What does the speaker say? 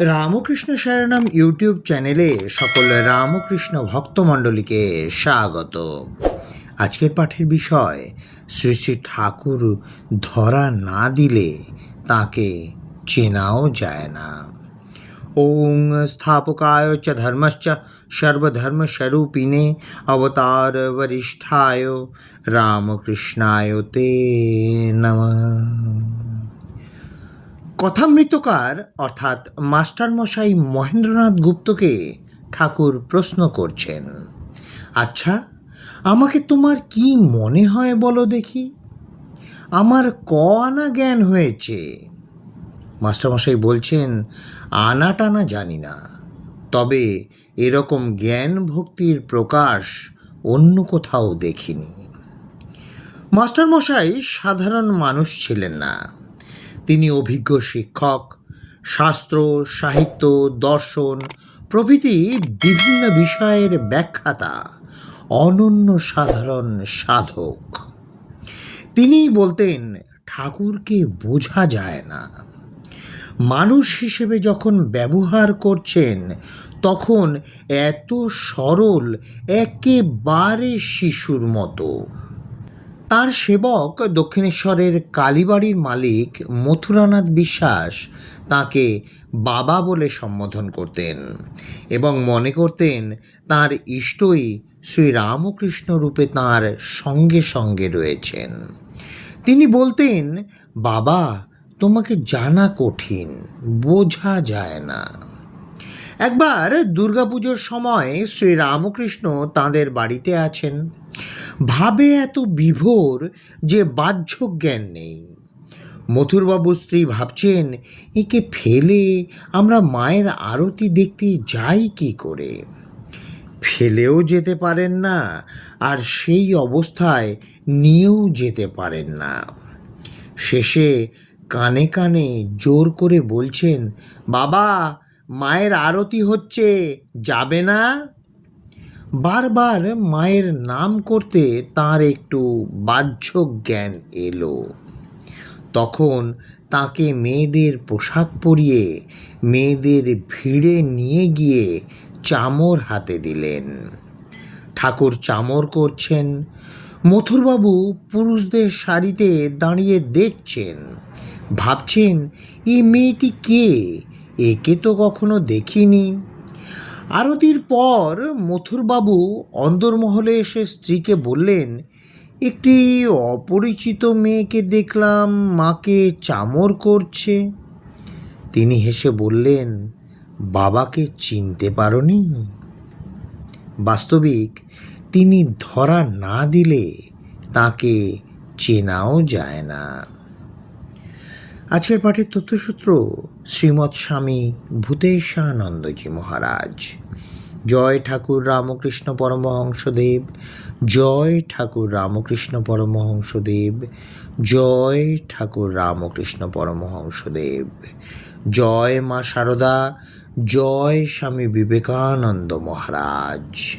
Ramakrishna শরণম YouTube চ্যানেলে সকল রামকৃষ্ণ ভক্তমণ্ডলীকে স্বাগত। আজকের পাঠের বিষয়, শ্রী শ্রী ঠাকুর ধরা না দিলে তাকে চেনাও যায় না। ওং স্থাপকায় চ ধর্মশ্চ সর্বধর্মস্বরূপিণে অবতার বরিষ্ঠায় রামকৃষ্ণায় তে নমঃ। কথামৃতকার অর্থাৎ মাস্টারমশাই মহেন্দ্রনাথ গুপ্তকে ঠাকুর প্রশ্ন করছেন আচ্ছা আমাকে তোমার কি মনে হয় বলো দেখি? আমার ক আনা জ্ঞান হয়েছে? মাস্টারমশাই বলছেন, আনা টানা জানি না, তবে এরকম জ্ঞান ভক্তির প্রকাশ অন্য কোথাও দেখিনি। মাস্টারমশাই সাধারণ মানুষ ছিলেন না। তিনি অভিজ্ঞ শিক্ষক, শাস্ত্র, সাহিত্য, দর্শন প্রভৃতি বিভিন্ন বিষয়ের ব্যাখ্যাতা, অনন্য সাধারণ সাধক। তিনি বলতেন, ঠাকুরকে বোঝা যায় না। মানুষ হিসেবে যখন ব্যবহার করছেন, তখন এত সরল, একেবারে শিশুর মতো। তার সেবক দক্ষিণেশ্বরের কালীবাড়ির মালিক মথুরানাথ বিশ্বাস তাকে বাবা বলে সম্বোধন করতেন এবং মনে করতেন তার ইষ্টই শ্রী রামকৃষ্ণ রূপে তাঁর সঙ্গে সঙ্গে রয়েছেন। তিনি বলতেন, বাবা, তোমাকে জানা কঠিন, বোঝা যায় না। একবার দুর্গাপুজোর সময় শ্রী রামকৃষ্ণ তাঁদের বাড়িতে আছেন। ভাবে এত বিভোর যে বাহ্য জ্ঞান নেই। মথুরবাবু স্ত্রী ভাবছেন, একে ফেলে আমরা মায়ের আরতি দেখতে যাই কি করে? ফেলেও যেতে পারেন না, আর সেই অবস্থায় নিয়েও যেতে পারেন না। শেষে কানে কানে জোর করে বলছেন, বাবা, মায়ের আরতি হচ্ছে, যাবে না? বারবার মায়ের নাম করতে তার একটু বাহ্য জ্ঞান এলো। তখন তাকে মেয়েদের পোশাক পরিয়ে মেয়েদের ভিড়ে নিয়ে গিয়ে চামর হাতে দিলেন। ঠাকুর চামর করছেন। মথুরবাবু পুরুষদের শাড়িতে দাঁড়িয়ে দেখছেন। ভাবছেন এই মেয়েটি কে? একে তো কখনো দেখিনি। আরতির পর মথুরবাবু অন্দরমহলে এসে স্ত্রীকে বললেন, একটি অপরিচিত মেয়েকে দেখলাম, মাকে চামর করছে। তিনি হেসে বললেন, বাবাকে চিনতে পারোনি? বাস্তবিক, তিনি ধরা না দিলে তাকে চেনাও যায় না। আজকের পাঠের তথ্যসূত্র শ্রীমৎ স্বামী ভূতেশানন্দজি মহারাজ। জয় ঠাকুর রামকৃষ্ণ পরমহংসদেব, জয় ঠাকুর রামকৃষ্ণ পরমহংসদেব, জয় ঠাকুর রামকৃষ্ণ পরমহংসদেব। জয় মা শারদা জয় স্বামী বিবেকানন্দ মহারাজ।